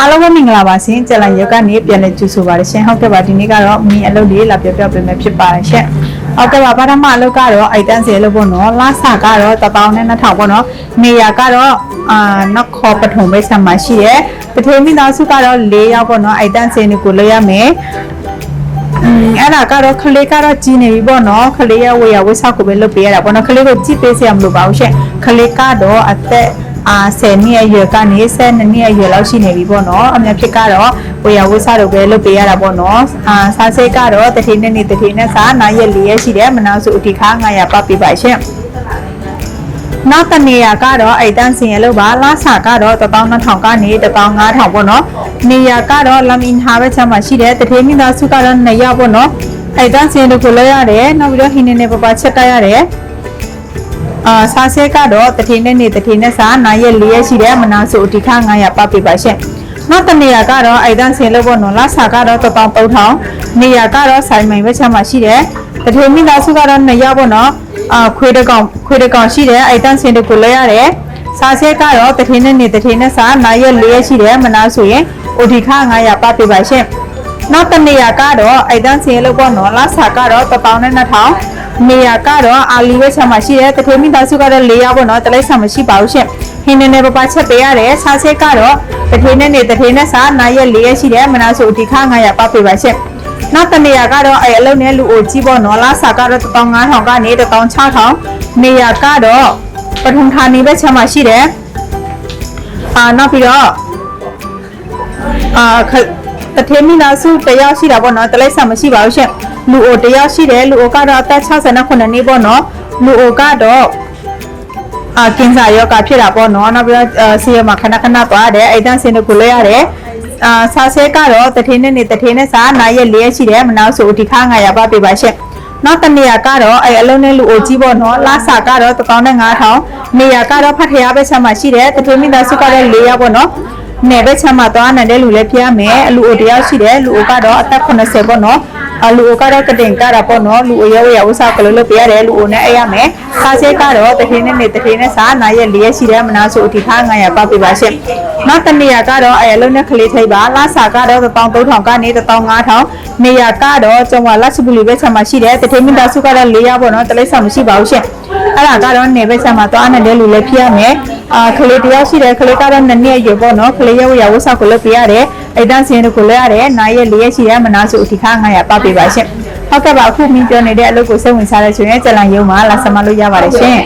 အားလုံးပဲမင်္ဂလာပါရှင်ကျန်လာရုပ်ကနေပြန်လည်ကြိုဆိုပါရရှင်ဟုတ်ကဲ့ပါဒီနေ့ကတော့မီအလုပ်လေးလာပြောပြပေးမယ်ဖြစ်ပါတယ်ရှင်ဟုတ်ကဲ့ပါပထမအလုပ်ကတော့အိုက်တန်းစီအလုပ်ပေါ့နော်လဆာကတော့1000နဲ့2000ပေါ့နော်နေရာကတော့အာနက်ခေါ်ပထုံမိတ်ဆံမှာရှိရဲပထမမိသားစုကတော့၄ယောက်ပေါ့နော်အိုက်တန်းစီကိုလုပ်ရမယ်อืมအဲ့ဒါကတော့ခလေးကတော့ကြီးနေပြီပေါ့နော်ခလေးရဲ့ဝေယဝိဆောက်ကိုပဲလုပ်ပေးရတာပေါ့နော်ခလေးကိုကြည့်ပေးစရာမလိုပါဘူးရှင်ခလေးကတော့အသက် အာ10နှစ်အရွယ်ကနေ12နှစ်အရွယ်လောက်ရှိနေပြီပေါ့နော်အများဖြစ်ကတော့ဝေယဝိဆောက်တို့ပဲလုပ်ပေးရတာပေါ့နော်အာစားစိတ်ကတော့တတိနဲ့နေတတိနဲ့စားနာရက်၄ရက်ရှိတယ်မနာစုအတိခါ900ပတ်ပေးပါရှင်နောက်တနေရာကတော့အိတ်တန်းစင်ရလို့ပါလာစာကတော့12000ကနေ15000ပေါ့နော်နေရာကတော့လမင်ဟာပဲချက်မှာရှိတယ်တထေးမိသားစုကတော့2ယောက်ပေါ့နော်အိတ်တန်းစင်တို့ကိုလဲရတယ်နောက်ပြီးတော့ဟင်းနေနေပပချက်တက်ရတယ် အာစားစဲကတော့တထေးနဲ့နေတထေးနဲ့စားနာရက်၄ရက်ရှိတယ်မနာစုအတိခါ900ပတ်ပေးပါရှင်နောက်တနေရာကတော့အိတ်တန်းစင်လို့ပေါ့နော်လာစာကတော့13000နေရာကတော့ဆိုင်မိုင်ပဲချက်မှာရှိတယ်တထေးမိသားစုကတော့2ယောက်ပေါ့နော်အာခွေးတကောင်ခွေးတကောင်ရှိတယ်အိုက်တန်စင်တို့ကိုလဲရတယ်စားစဲကတော့တထင်းနဲ့နေတထင်းနဲ့စားနာရက်၄ရက်ရှိတယ်မနာဆိုရင်အိုဒီခ900ပတ်ပေးပါရှင့် နောက်တနေရာကတော့အိုက်တန်စင်လို့ပေါ့နော်လာစာကတော့1000နဲ့2000နေရာကတော့အာလီဝဲချမှာရှိတယ်တထင်းမိသားစုကတော့၄ယောက်ပေါ့နော်တလိုက်ဆာမရှိပါဘူးရှင့်ဟင်းနေနေပပချက်ပေးရတယ်စားစဲကတော့တထင်းနဲ့နေတထင်းနဲ့စားနာရက်၄ရက်ရှိတယ်မနာဆိုအဒီခ900ပတ်ပေးပါရှင့်နောက်တနေရာကတော့အဲအလုံးနဲ့လူအိုကြီးပေါ့နော်လားစာကတော့15000ကနေ16000နေရာကတော့ပထမဌာနီပဲချက်မှာရှိတယ်အာနောက်ပြီးတော့အာခ တထေမီနာစုတယောက်ရှိတာပေါ့နော်တလိုက်ဆာမရှိပါဘူးရှင်လူအိုတယောက်ရှိတယ်လူအိုကတော့အသက်69နှစ်ပေါ့နော်လူအိုကတော့အာကင်ဆာယောဂဖြစ်တာပေါ့နော်နောက်ပြီးတော့ဆေးရမှာခဏခဏသွားတယ်အဲ့တန်းစင်းတို့ကိုလဲရတယ်အာဆာဆဲကတော့တထင်းနဲ့နေတထင်းနဲ့စာနာရက်လေးရက်ရှိတယ်မနောက်ဆိုဒီခါ900ပါပေးပါရှင့်နောက်တနေရာကတော့အဲအလုံးနဲ့လူအိုကြီးပေါ့နော်လာစာကတော့15000နေရာကတော့ဖတ်ထရပဲဆက်မှာရှိတယ်တထင်းမိသားစုကတော့4ယောက်ပေါ့နော် နေပဲချက်မှာသွားနိုင်တဲ့လူလည်းဖျားမယ်အလူအိုတယောက်ရှိတယ်လူအိုကတော့အသက်80ပေါ့နော် အလူအိုကတော့ကတင်ကြတာပေါ့နော်လူအိုရဲဝရဥစားကလေးလုပ်ပြရတယ်လူအိုနဲ့အဲ့ရမယ်ခါစဲကတော့တထင်းနဲ့နေတထင်းနဲ့စာနာရက်၄ရက်ရှိတယ်မနာဆိုဒီခါ900ပတ်ပေးပါရှင့်နောက်တနေရာကတော့အဲအလုံးနဲ့ကလေးထိပ်ပါလာစာကတော့13000ကနေ15000နေရာကတော့ကျုံဝလက်ချပူလီပဲချက်မှာရှိတယ်တထင်းမိသားစုကတော့၄ယောက်ပေါ့နော်တလိပ်ဆောင်မရှိပါဘူးရှင့်အဲ့ဒါကတော့နေပဲချက်မှာသွားနေတဲ့လူလည်းဖျားမယ်အာကလေးတယောက်ရှိတယ်ကလေးကတော့နှစ်နှစ်အရွယ်ပေါ့နော်ကလေးရဲ့ဝရဝစားကိုလုပ်ပြရတယ် အဲ့တန်းစင်းတို့ကိုလည်းရတယ်နိုင်ရက်၄ရက်ရှိရမနာစုအထိခါ900ပတ်ပေးပါရှင့်ဟုတ်ကဲ့ပါအခုမင်းပြောနေတဲ့အလုပ်ကိုစိတ်ဝင်စားတဲ့ဆိုရင်ကြလန်ရုံမှာလာစမလို့ရပါတယ်ရှင်